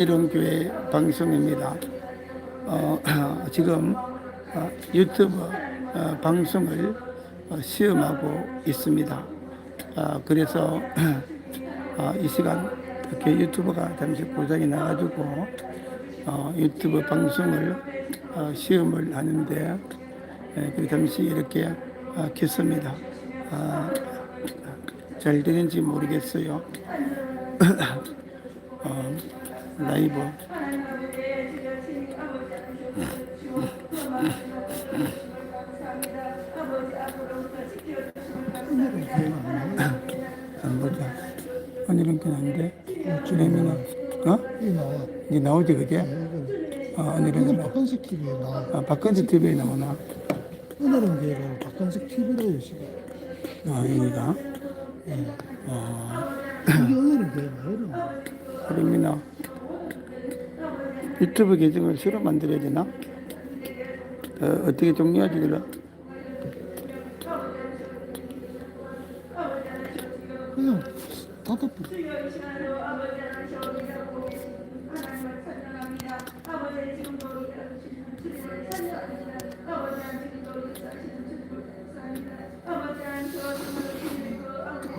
이론교회 방송입니다. 어, 지금 어, 유튜브 어, 방송을 어, 시험하고 있습니다. 아, 그래서 어, 이 시간 이렇게 유튜브가 잠시 고장이 나가지고 어, 유튜브 방송을 어, 시험을 하는데 예, 그 잠시 이렇게 어, 켰습니다. 아, 잘 되는지 모르겠어요. 어, 라이브 안 보자. 오늘은 그냥데 그러면은 어? 이 나와. 이제 나오지 그게? 어, 오늘은 나- 박건식 TV에 나와. 아, 박건지 TV에 나오나? 오늘은 걔가 박건식 TV라고 있어. 아, 여기가 예. 아, 이게 오늘은 걔가 나와. 그러면 유튜브 계정을 새로 만들어야 되나? 어, 어떻게 종료하지 그래? 그냥 닫아버려.